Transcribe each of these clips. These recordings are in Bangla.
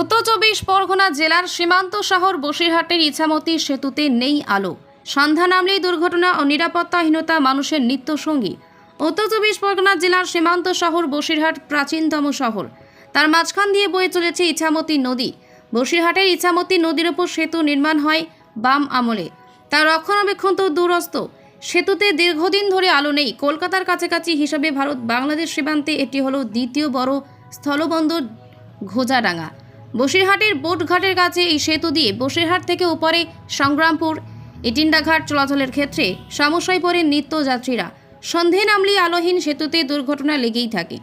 উত্তর চব্বিশ পরগনা জেলার সীমান্ত শহর বসিরহাটের ইছামতি সেতুতে নেই আলো। সন্ধ্যা নামলেই দুর্ঘটনা ও নিরাপত্তাহীনতা মানুষের নিত্য সঙ্গী। উত্তর চব্বিশ পরগনা জেলার সীমান্ত শহর বসিরহাট প্রাচীনতম শহর। তার মাঝখান দিয়ে বয়ে চলেছে ইছামতি নদী। বসিরহাটের ইছামতি নদীর ওপর সেতু নির্মাণ হয় বাম আমলে। তার রক্ষণাবেক্ষণ তো দূরস্থ সেতুতে দীর্ঘদিন ধরে আলো নেই। কলকাতার কাছাকাছি হিসাবে ভারত বাংলাদেশ সীমান্তে এটি হলো দ্বিতীয় বড় স্থলবন্দর ঘোজাডাঙ্গা। বসিরহাটের বোটঘাটের কাছে এই সেতু দিয়ে বসিরহাট থেকে উপরে সংগ্রামপুর, ইটিন্ডাঘাট চলাচলের ক্ষেত্রে সমস্যায় পড়ে নিত্য যাত্রীরা সন্ধে নামলি আলোহীন সেতুতে দুর্ঘটনা লেগেই থাকে।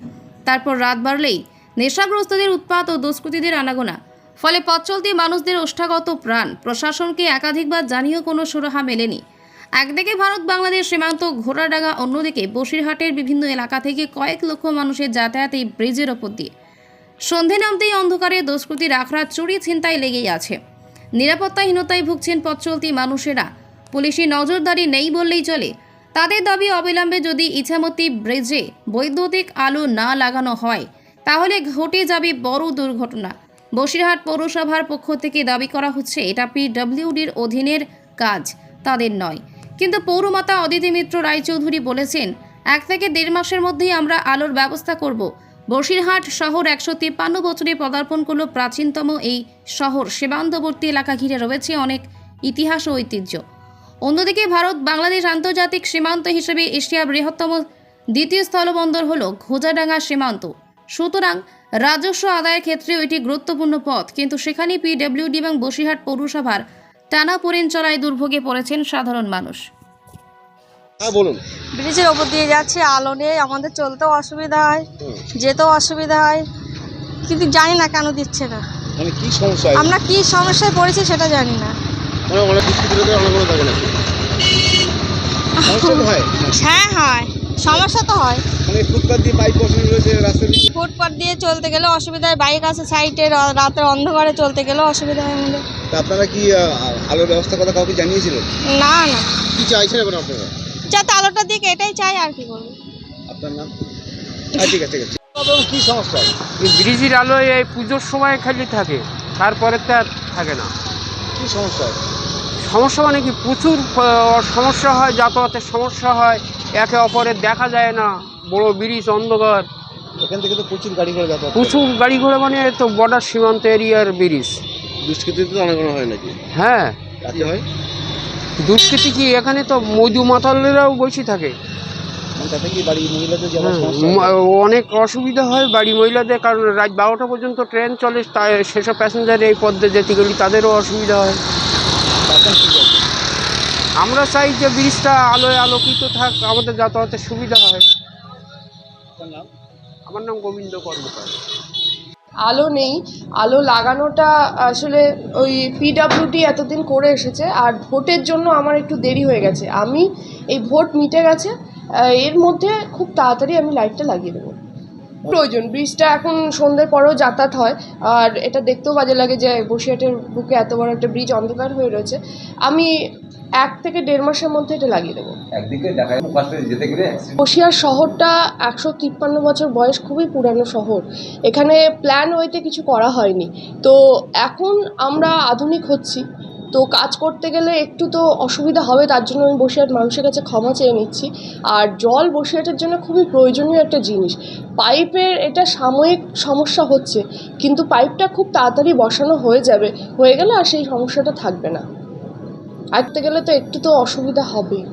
তারপর রাত বাড়লেই নেশাগ্রস্তদের উৎপাত ও দুষ্কৃতীদের আনাগোনা। ফলে পথ চলতি মানুষদের ওষ্ঠাগত প্রাণ প্রশাসনকে একাধিকবার জানিয়েও কোনো সুরাহা মেলেনি। একদিকে ভারত বাংলাদেশ সীমান্ত ঘোড়াডাঙ্গা, অন্যদিকে বসিরহাটের বিভিন্ন এলাকা থেকে কয়েক লক্ষ মানুষের যাতায়াত এই ব্রিজের ওপর দিয়ে। সন্ধে নামতেই অন্ধকারে দুষ্কৃতী রাখরা চুরি ছিনতাই লেগেই আছে। নিরাপত্তাহীনতায় ভুগছেন পথ মানুষেরা। পুলিশি নজরদারি নেই বললেই চলে। তাদের দাবি অবিলম্বে যদি ইছামতি ব্রিজে বৈদ্যুতিক আলো না লাগানো হয়, তাহলে ঘটে যাবে বড় দুর্ঘটনা। বসিরহাট পৌরসভার পক্ষ থেকে দাবি করা হচ্ছে, এটা পিডব্লিউডির অধীনের কাজ, তাদের নয়। কিন্তু পৌরমাতা অদিতি মিত্র রায়চৌধুরী বলেছেন, এক থেকে দেড় মাসের মধ্যেই আমরা আলোর ব্যবস্থা করব। বসিরহাট শহর একশো তিপ্পান্ন বছরে পদার্পণ করল প্রাচীনতম এই শহর। সীমান্তবর্তী এলাকা ঘিরে রয়েছে অনেক ইতিহাস ও ঐতিহ্য। অন্যদিকে ভারত, বাংলাদেশ আন্তর্জাতিক সীমান্ত হিসেবে এশিয়ার বৃহত্তম দ্বিতীয় স্থলবন্দর হল ঘোজাডাঙ্গা সীমান্ত। সুতরাং রাজস্ব আদায়ের ক্ষেত্রেও এটি গুরুত্বপূর্ণ পথ, কিন্তু সেখানে পিডব্লিউডি এবং বসিরহাট পৌরসভার টানা চলায় দুর্ভোগে পড়েছেন সাধারণ মানুষ। হ্যাঁ বলুন। ব্রিজের ওপর দিয়ে যাচ্ছে আলো নেই আমাদের চলতেও অসুবিধা হয় যেতেও অসুবিধা হয় কিন্তু জানি না কেন দিচ্ছে না। মানে কি সমস্যা আমরা কি সমস্যায় পড়েছি সেটা জানি না। মানে হয়। হ্যাঁ সমস্যা তো হয়। মানে ফুটপাথ দিয়ে চলতে গেলেও অসুবিধা হয় বাইক আছে সাইডে রাতে অন্ধকারে চলতে গেলেও অসুবিধা হয় আমাদের। আপনারা কি আলোর ব্যবস্থা কথা কাউকে জানিয়েছিলেন? না না। কি চাইছেন আপনারা? যাতে আলোটা দিক এটাই চাই আর কি বলব। আপনার নাম? হ্যাঁ ঠিক আছে ঠিক আছে। কি সমস্যা? এই ব্রিজের আলোয় এই পুজোর সময় খালি থাকে তারপরে তো আর থাকে না। কি সমস্যা? সমস্যা মানে কি? প্রচুর সমস্যা হয় যাতায়াতের সমস্যা হয় একে অপরের দেখা যায় না বড় ব্রিজ অন্ধকার। এখান থেকে তো প্রচুর গাড়ি ঘোড়া যাতায়াত প্রচুর গাড়ি ঘোড়া মানে তো বর্ডার সীমান্ত এরিয়ার ব্রিজ। দুষ্কৃতীতে তো অনেক কোনো হয় নাকি? হ্যাঁ। কি হয়? দুষ্কৃতি কি এখানে তো মধু মাতালেরাও বসে থাকে? মানে অনেক অসুবিধা হয় বাড়ি মহিলাদের কারণ রাত বারোটা পর্যন্ত ট্রেন চলে তাই সেসব প্যাসেঞ্জার এই পথে যেতে গেলে তাদেরও অসুবিধা হয়? আমরা চাই যে ব্রিজটা আলোয় আলোকিত থাক আমাদের যাতায়াতের সুবিধা হয়। আমার নাম গোবিন্দ কর্মকার। আলো নেই। আলো লাগানোটা আসলে ওই পিডাব্লিউডি এতদিন করে এসেছে আর ভোটের জন্য আমার একটু দেরি হয়ে গেছে। আমি এই ভোট মিটে গেছে এর মধ্যে খুব তাড়াতাড়ি আমি লাইটটা লাগিয়ে দেবো। প্রয়োজন, ব্রিজটা এখন সন্ধ্যের পরেও যাতায়াত হয়, আর এটা দেখতেও বাজে লাগে যে বসিরহাটের বুকে এত বড় একটা ব্রিজ অন্ধকার হয়ে রয়েছে। আমি এক থেকে দেড় মাসের মধ্যে এটা লাগিয়ে দেবো। একদিকে দেখা যায় ফার্স্টে যেতে গেলে বসিরহাট শহরটা একশো তিপ্পান্ন বছর বয়স খুবই পুরানো শহর। এখানে প্ল্যান ওয়েতে কিছু করা হয়নি। তো এখন আমরা আধুনিক হচ্ছি। তো কাজ করতে গেলে একটু তো অসুবিধা হবে তার জন্য আমি বসিরহাট মানুষের কাছে ক্ষমা চেয়ে নিচ্ছি। আর জল বসিরহাটের জন্য খুবই প্রয়োজনীয় একটা জিনিস। পাইপের এটা সাময়িক সমস্যা হচ্ছে কিন্তু পাইপটা খুব তাড়াতাড়ি বসানো হয়ে যাবে। হয়ে গেলে আর সেই সমস্যাটা থাকবে না। আঁকতে গেলে তো একটু তো অসুবিধা হবেই।